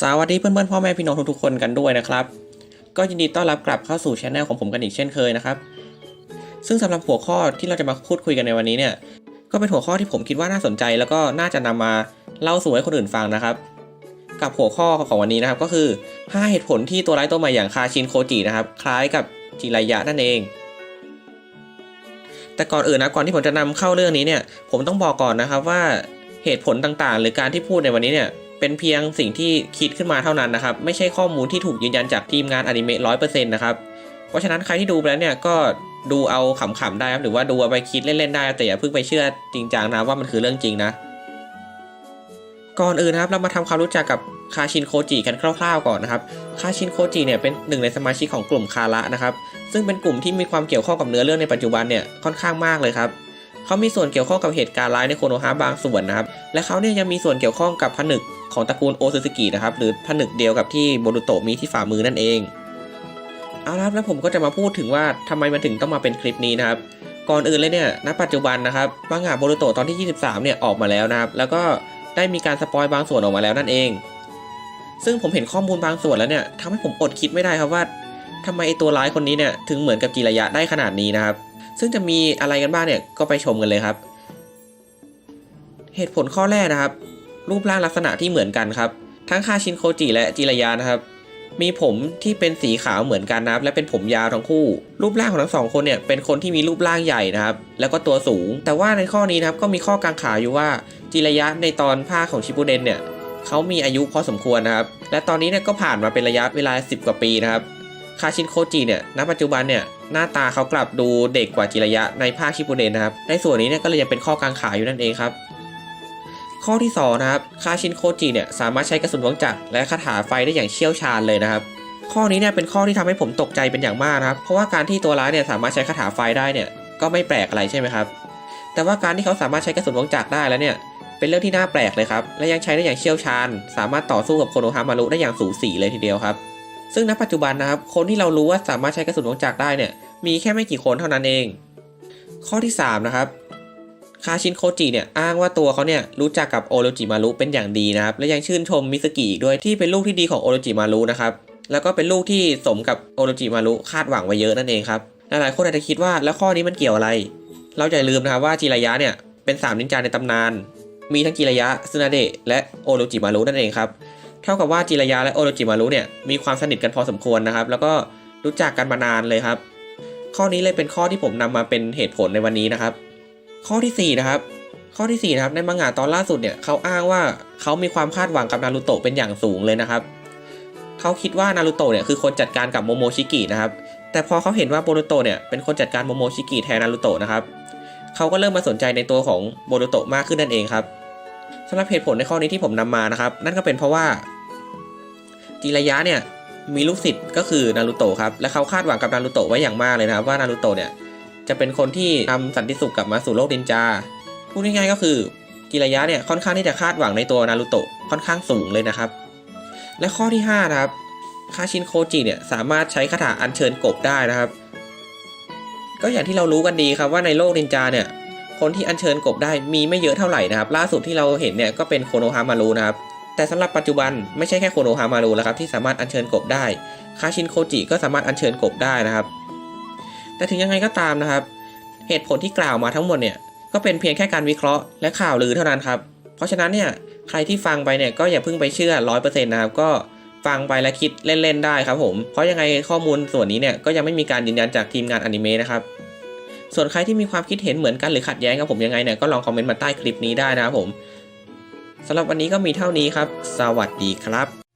สวัสดีเพื่อนๆพ่อแม่พี่น้องทุกๆคนกันด้วยนะครับ ก็ยินดีต้อนรับกลับเข้าสู่ช anel ของผมกันอีกเช่นเคยนะครับ ซึ่งสำหรับหัวข้อที่เราจะมาพูดคุยกันในวันนี้เนี่ย ก็เป็นหัวข้อที่ผมคิดว่าน่าสนใจ แล้วก็น่าจะนำมาเล่าสู่ให้คนอื่นฟังนะครับ กับหัวข้อของวันนี้นะครับก็คือ 5 เหตุผลที่ตัวร้ายตัวใหม่อย่างคาชินโคจินะครับ คล้ายกับจิรายะนั่นเอง แต่ก่อนอื่นนะก่อนที่ผมจะนำเข้าเรื่องนี้เนี่ย ผมต้องบอกก่อนนะครับว่าเหตุผลต่างๆ หรือการที่พูดในวันนี้เนี่ย เป็นเพียงสิ่งที่คิดขึ้นมาเท่านั้นนะครับ ไม่ใช่ข้อมูลที่ถูกยืนยันจากทีมงานอนิเมะร้อยเปอร์เซ็นต์นะครับ เพราะฉะนั้นใครที่ดูไปแล้วเนี่ยก็ดูเอาขำๆได้ครับหรือว่าดูเอาไปคิดเล่นๆได้ แต่อย่าเพิ่งไปเชื่อจริงจังนะว่ามันคือเรื่องจริงนะ ก่อนอื่นนะครับเรามาทำความรู้จักกับคาชินโคจิกันคร่าว ๆ ก่อนนะครับ คาชินโคจิเนี่ยเป็นหนึ่งในสมาชิกของกลุ่มคาระนะครับ ซึ่งเป็นกลุ่มที่มีความเกี่ยวข้องกับเนื้อเรื่องในปัจจุบันเนี่ยค่อนข้างมากเลยครับ เขามีส่วนเกี่ยวข้องกับเหตุการณ์ร้ายในโคโนฮะบางส่วนนะครับ และเขาเนี่ยยังมีส่วนเกี่ยวข้องกับผนึกของตระกูลโอซูซึกินะครับ หรือผนึกเดียวกับที่โบรุโตะมีที่ฝ่ามือนั่นเอง เอาละครับแล้วผมก็จะมาพูดถึงว่าทำไมมันถึงต้องมาเป็นคลิปนี้นะครับ ก่อนอื่นเลยเนี่ย ณ ปัจจุบันนะครับมังงะโบรุโตะตอนที่ 23 เนี่ยออกมาแล้วนะครับ แล้วก็ได้มีการสปอยบางส่วนออกมาแล้วนั่นเอง ซึ่งผมเห็นข้อมูลบางส่วนแล้วเนี่ยทำให้ผมอดคิดไม่ได้ครับว่าทำไมไอตัวร้ายคนนี้เนี่ยถึงเหมือนกับจิระยะได้ขนาดนี้นะครับ ซึ่งจะมีอะไรกันบ้างเนี่ยก็ไปชมกันเลยครับ เหตุผลข้อแรกนะครับ รูปร่างลักษณะที่เหมือนกันครับ ทั้งคาชินโคจิและจิรยานะครับ มีผมที่เป็นสีขาวเหมือนกันนะครับ และเป็นผมยาวทั้งคู่ รูปร่างของทั้งสองคนเนี่ยเป็นคนที่มีรูปร่างใหญ่นะครับ แล้วก็ตัวสูง แต่ว่าในข้อนี้นะครับก็มีข้อกังขาอยู่ว่าจิรยะในตอนภาคของชิปุเดนเนี่ยเขามีอายุพอสมควรนะครับ และตอนนี้เนี่ยก็ผ่านมาเป็นระยะเวลา 10 กว่าปีนะครับ คาชินโคจิเนี่ยณปัจจุบันเนี่ยหน้าตาเขากลับดูเด็กกว่าจิระยะในภาคชิปุเดนนะครับ ในส่วนนี้เนี่ยก็เลยยังเป็นข้อกังขาอยู่นั่นเองครับ ข้อที่สองนะครับคาชินโคจิเนี่ยสามารถใช้กระสุนวังจักรและคาถาไฟได้อย่างเชี่ยวชาญเลยนะครับ ข้อนี้เนี่ยเป็นข้อที่ทำให้ผมตกใจเป็นอย่างมากนะครับ เพราะว่าการที่ตัวร้ายเนี่ยสามารถใช้คาถาไฟได้เนี่ยก็ไม่แปลกอะไรใช่ไหมครับ แต่ว่าการที่เขาสามารถใช้กระสุนวังจักรได้แล้วเนี่ยเป็นเรื่องที่น่าแปลกเลยครับ และยังใช้ได้อย่างเชี่ยวชาญ สามารถต่อสู้กับโคโนฮามารุได้อย่างสูสีเลยทีเดียวครับ ซึ่งณปัจจุบันนะครับ คนที่เรารู้ว่าสามารถใช้กระสุนวงจักรได้เนี่ย มีแค่ไม่กี่คนเท่านั้นเอง ข้อที่ 3 นะครับ คาชินโคจิเนี่ยอ้างว่าตัวเขาเนี่ยรู้จักกับโอโรจิมารุเป็นอย่างดีนะครับ และยังชื่นชมมิสกิอีกด้วยที่เป็นลูกที่ดีของโอโรจิมารุนะครับ แล้วก็เป็นลูกที่สมกับโอโรจิมารุคาดหวังไว้เยอะนั่นเองครับ หลายๆคนอาจจะคิดว่าแล้วข้อนี้มันเกี่ยวอะไร เราอย่าลืมนะครับว่าจิรายะเนี่ยเป็นสามนินจาในตำนาน มีทั้งจิรายะซึนาเดะและโอโรจิมารุนั่นเองครับ เท่ากับว่าจิรยาและโอโรจิมารุเนี่ยมีความสนิทกันพอสมควรนะครับ แล้วก็รู้จักกันมานานเลยครับ ข้อนี้เลยเป็นข้อที่ผมนำมาเป็นเหตุผลในวันนี้นะครับ ข้อที่4นะครับข้อที่4นะครับในมังงะตอนล่าสุดเนี่ยเขาอ้างว่าเขามีความคาดหวังกับนารูโตะเป็นอย่างสูงเลยนะครับเขาคิดว่านารูโตะเนี่ยคือคนจัดการกับโมโมชิกินะครับแต่พอเขาเห็นว่าโบรุโตะเนี่ยเป็นคนจัดการโมโมชิกิแทนนารูโตะนะครับเขาก็เริ่มมาสนใจในตัวของโบรุโตะมากขึ้นนั่นเองครับ สำหรับเหตุผลในข้อนี้ที่ผมนำมานะครับ นั่นก็เป็นเพราะว่า จิรายะเนี่ยมีลูกศิษย์ก็คือนารูโตะครับ และเขาคาดหวังกับนารูโตะไว้อย่างมากเลยนะครับ ว่านารูโตะเนี่ยจะเป็นคนที่นำสันติสุขกลับมาสู่โลกดินจาพูดง่ายๆก็คือจิรายะเนี่ยค่อนข้างที่จะคาดหวังในตัวนารูโตะค่อนข้างสูงเลยนะครับ และข้อที่ 5 นะครับคาชินโคจิเนี่ยสามารถใช้คาถาอัญเชิญกบได้นะครับ ก็อย่างที่เรารู้กันดีครับว่าในโลกดินจาเนี่ย คนที่อัญเชิญกบได้มีไม่เยอะเท่าไหร่นะครับล่าสุดที่เราเห็นเนี่ยก็เป็นโคโนฮามารุนะครับแต่สำหรับปัจจุบันไม่ใช่แค่โคโนฮามารุแล้วครับที่สามารถอัญเชิญกบได้คาชินโคจิก็สามารถอัญเชิญกบได้นะครับ แต่ถึงยังไงก็ตามนะครับ เหตุผลที่กล่าวมาทั้งหมดเนี่ยก็เป็นเพียงแค่การวิเคราะห์และข่าวลือเท่านั้นครับเพราะฉะนั้นเนี่ยใครที่ฟังไปเนี่ยก็อย่าเพิ่งไปเชื่อร้อยเปอร์เซ็นต์นะครับก็ฟังไปและคิดเล่นๆได้ครับผมเพราะยังไงข้อมูลส่วนนี้เนี่ยก็ยังไม่มีการยืนยันจากทีมงานอนิเมะนะครับ ส่วนใครที่มีความคิดเห็นเหมือนกันหรือขัดแย้งกับผมยังไงเนี่ยก็ลองคอมเมนต์มาใต้คลิปนี้ได้นะครับผมสำหรับวันนี้ก็มีเท่านี้ครับ สวัสดีครับ